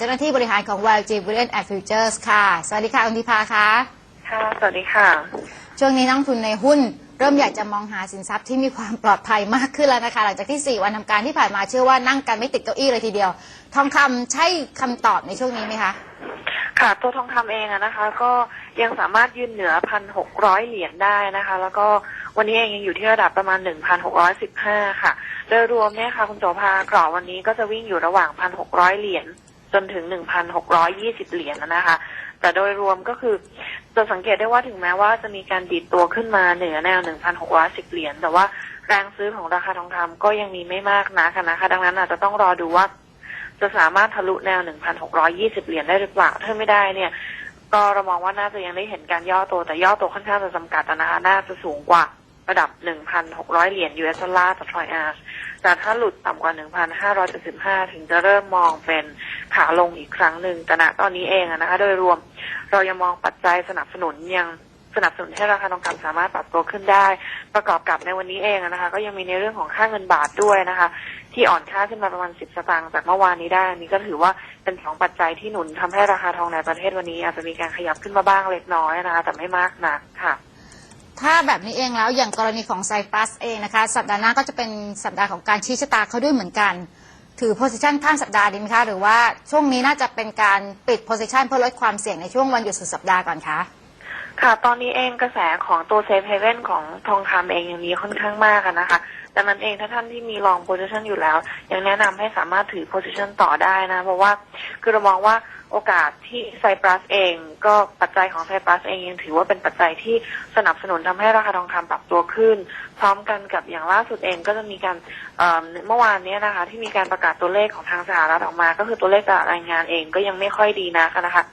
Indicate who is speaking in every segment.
Speaker 1: เจ้าหน้าที่บริหารของ YG Brilliant and Futures ค่ะ สวัสดีค่ะคุณธิพาค่ะ
Speaker 2: ค่ะ สวัสดีค่ะ
Speaker 1: ช่วงนี้นักลงทุนในหุ้น เริ่มอยากจะมองหาสินทรัพย์ที่มีความปลอดภัยมากขึ้นแล้วนะคะ หลังจากที่ 4 วันทำการที่ผ่านมาเชื่อว่านั่งกันไม่ติดเก้าอี้เลยทีเดียว ทองคำใช่คำตอบในช่วงนี้ไหมคะ
Speaker 2: ค่ะ ตัวทองคำเองอะนะคะ ก็ยังสามารถยืนเหนือพันหกร้อยเหรียญได้นะคะ แล้วก็วันนี้เองยังอยู่ที่ระดับประมาณหนึ่งพันหกร้อยสิบห้าค่ะ โดยรวมเนี่ยค่ะคุณโสภากรอบวันนี้ก็จะวิ่งอยู่ระหว่างพันหกร้อยเหรียญ จนถึงหนึ่งพันหร้อยยี่สิบเหรียญนะคะ แต่โดยรวมก็คือจะสังเกตได้ว่าถึงแม้ว่าจะมีการดีดตัวขึ้นมาเหนือแนว 1,610 เหรียญ แต่ว่าแรงซื้อของราคาทองคำก็ยังมีไม่มากนักนะคะ ดังนั้นอาจจะต้องรอดูว่า จะสามารถทะลุแนว 1,620 เหรียญได้หรือเปล่า ถ้าไม่ได้เนี่ยก็เรามองว่าน่าจะยังได้เห็นการย่อตัวแต่ย่อตัวค่อนข้างจะจำกัดนะคะ น่าจะสูงกว่า ระดับ 1,600 เหรียญ US ดอลลาร์ต่อทรอยอาร์แต่ถ้าหลุดต่ำกว่า 1,575 ถึงจะเริ่มมองเป็นขาลงอีกครั้งหนึ่งแต่ณตอนนี้เองนะคะ โดยรวมเรายังมองปัจจัยสนับสนุนยังสนับสนุนให้ราคาทองคำสามารถปรับตัวขึ้นได้ ประกอบกับในวันนี้เองนะคะ ก็ยังมีในเรื่องของค่าเงินบาทด้วยนะคะ ที่อ่อนค่าขึ้นมาประมาณ 10 สตางค์จากเมื่อวานนี้ได้นี้ก็ถือว่าเป็นสองปัจจัยที่หนุนทำให้ราคาทองในประเทศวันนี้ อาจจะมีการขยับขึ้นมาบ้างเล็กน้อยนะคะ แต่ไม่มากนักค่ะ
Speaker 1: ถ้าแบบนี้เองแล้วอย่างกรณีของไซปรัสเองนะคะสัปดาห์หน้าก็จะเป็นสัปดาห์ของการชี้ชะตาเขาด้วยเหมือนกัน ถือโพสิชันข้ามสัปดาห์ดีไหมคะ หรือว่าช่วงนี้น่าจะเป็นการปิดโพสิชันเพื่อลดความเสี่ยงในช่วงวันหยุดสุดสัปดาห์ก่อนคะ
Speaker 2: ค่ะ ตอนนี้เองกระแสของตัวเซฟเฮเว่นของทองคำเองยังมีค่อนข้างมากนะคะดังนั้นเองถ้าท่านที่มีลองโพ i ิชันอยู่แล้ว ยังแนะนำให้สามารถถือโพ i ิชันต่อได้นะ เพราะว่าคือเรามองว่าโอกาสที่ไซปรัสเอง ก็ปัจจัยของไซปรัสเองยังถือว่าเป็นปัจจัยที่สนับสนุนทำให้ราคาทองคำปรับตัวขึ้น พร้อมกันกับอย่างล่าสุดเองก็จะมีการเมื่อวานนี้นะคะ ที่มีการประกาศตัวเลขของทางสหรัฐออกมา ก็คือตัวเลขตลาดแรงงานเองก็ยังไม่ค่อยดีนักนะคะ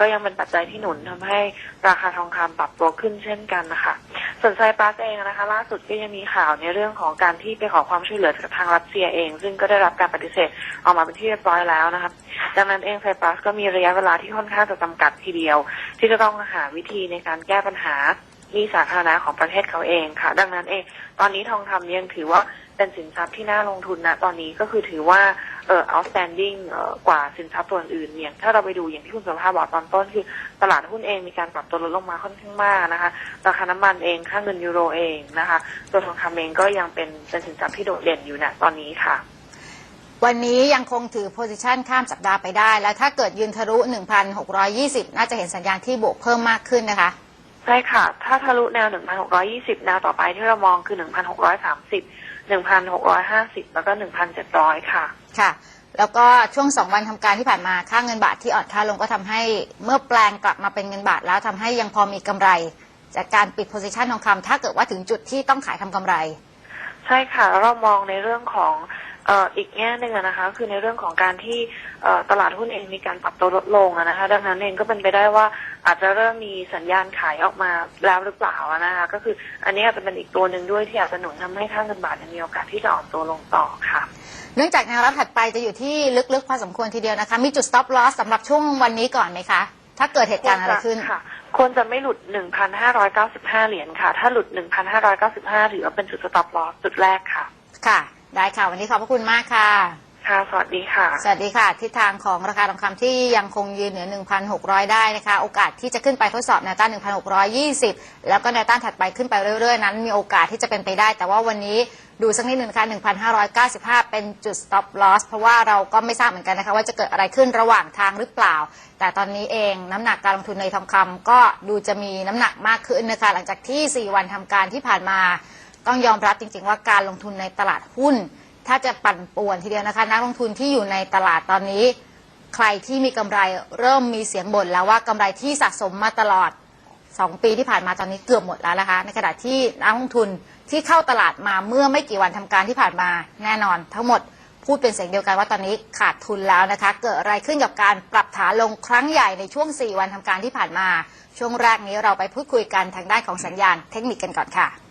Speaker 2: ก็ยังเป็นปัจจัยที่หนุนทำให้ราคาทองคำปรับตัวขึ้นเช่นกันนะคะ ส่วนไซปรัสเองนะคะ ล่าสุดก็ยังมีข่าวในเรื่องของการที่ไปขอความช่วยเหลือจากทางรัสเซียเอง ซึ่งก็ได้รับการปฏิเสธออกมาเป็นที่เรียบร้อยแล้วนะคะดังนั้นเองไซปรัสก็มีระยะเวลาที่ค่อนข้างจะจำกัดทีเดียว ที่จะต้องหาวิธีในการแก้ปัญหาหนี้สาธารณะของประเทศเขาเองค่ะ ดังนั้นเอง ตอนนี้ทองคำยังถือว่าเป็นสินทรัพย์ที่น่าลงทุนนะตอนนี้ก็คือถือว่า เอ่อ outstanding เอ่อกว่าสินทรัพย์ตัวอื่นเนี่ยถ้าเราไปดูอย่างที่คุณสุภาพบอกตอนต้นคือตลาดหุ้นเองมีการปรับตัวลดลงมาค่อนข้างมากนะคะราคาน้ำมันเองค่าเงินยูโรเองนะคะ ตัวทองคำเองก็ยังเป็นเป็นสินทรัพย์ที่โดดเด่นอยู่นะตอนนี้ค่ะ
Speaker 1: วันนี้ยังคงถือโพซิชันข้ามสัปดาห์ไปได้ แล้วถ้าเกิดยืนทะลุ 1,620 น่าจะเห็นสัญญาณที่บวกเพิ่มมากขึ้นนะคะ
Speaker 2: ใช่ค่ะ ถ้าทะลุแนว 1,620 แนวต่อไปที่เรามองคือ 1,630 หนึ่งพันหกร้อยห้าสิบแล้วก็หนึ่งพันเจ็ดร้อยค่ะ
Speaker 1: ค่ะ แล้วก็ช่วงสองวันทำการที่ผ่านมาค่าเงินบาทที่อ่อนค่าลงก็ทำให้เมื่อแปลงกลับมาเป็นเงินบาทแล้วทำให้ยังพอมีกำไร จากการปิดโพซิชันทองคำถ้าเกิดว่าถึงจุดที่ต้องขายทำกำไร
Speaker 2: ใช่ค่ะแล้วเรามองในเรื่องของเอ่ออีกแง่หนึ่งอะนะคะ คือในเรื่องของการที่เอ่อตลาดหุ้นเองมีการปรับตัวลดลงอะนะคะ ดังนั้นเองก็เป็นไปได้ว่าอาจจะเริ่มมีสัญญาณขายออกมาแล้วหรือเปล่าอะนะคะก็คืออันนี้อาจจะเป็นอีกตัวหนึ่งด้วยที่อาจจะหนุนทำให้ค่าเงินบาทยังมีโอกาสที่จะอ่อนตัวลงต่อค่ะ
Speaker 1: เนื่องจากแนวรับถัดไปจะอยู่ที่ลึกๆพอสมควรทีเดียวนะคะ มีจุด stop loss สำหรับช่วงวันนี้ก่อนไหมคะ ถ้าเกิดเหตุการณ์อะไรขึ้น
Speaker 2: ค่ะ ควรจะไม่หลุด 1,595 เหรียญค่ะ ถ้าหลุด 1,595 ถือว่าเป็นจุดสต็อปลอสจุดแรกค่ะ
Speaker 1: ค่ะ ได้ค่ะ วันนี้ขอบพระคุณมากค่ะ
Speaker 2: ค่ะ สวัสดีค่ะ
Speaker 1: สวัสดีค่ะ ทิศทางของราคาทองคำที่ยังคงยืนเหนือ 1,600 ได้นะคะ โอกาสที่จะขึ้นไปทดสอบแนวต้าน 1,620 แล้วก็แนวต้านถัดไปขึ้นไปเรื่อยๆ นั้น มีโอกาสที่จะเป็นไปได้ แต่ว่าวันนี้ดูสักนิดหนึ่งนะคะ1,595 เป็นจุด stop loss เพราะว่าเราก็ไม่ทราบเหมือนกันนะคะว่าจะเกิดอะไรขึ้นระหว่างทางหรือเปล่า แต่ตอนนี้เองน้ำหนักการลงทุนในทองคำก็ดูจะมีน้ำหนักมากขึ้นนะคะหลังจากที่ 4 วันทำการที่ผ่านมา ต้องยอมรับจริง ๆ ว่าการลงทุนในตลาดหุ้น ถ้าจะปั่นป่วนทีเดียวนะคะ นักลงทุนที่อยู่ในตลาดตอนนี้ ใครที่มีกำไรเริ่มมีเสียงบ่นแล้วว่ากำไรที่สะสมมาตลอด 2 ปีที่ผ่านมาตอนนี้เกือบหมดแล้วนะคะ ในขณะที่นักลงทุนที่เข้าตลาดมาเมื่อไม่กี่วันทำการที่ผ่านมาแน่นอน ทั้งหมดพูดเป็นเสียงเดียวกันว่าตอนนี้ขาดทุนแล้วนะคะ เกิดอะไรขึ้นกับการปรับฐานลงครั้งใหญ่ในช่วง 4 วันทำการที่ผ่านมา ช่วงแรกนี้เราไปพูดคุยกันทางด้านของสัญญาณเทคนิคกันก่อนค่ะ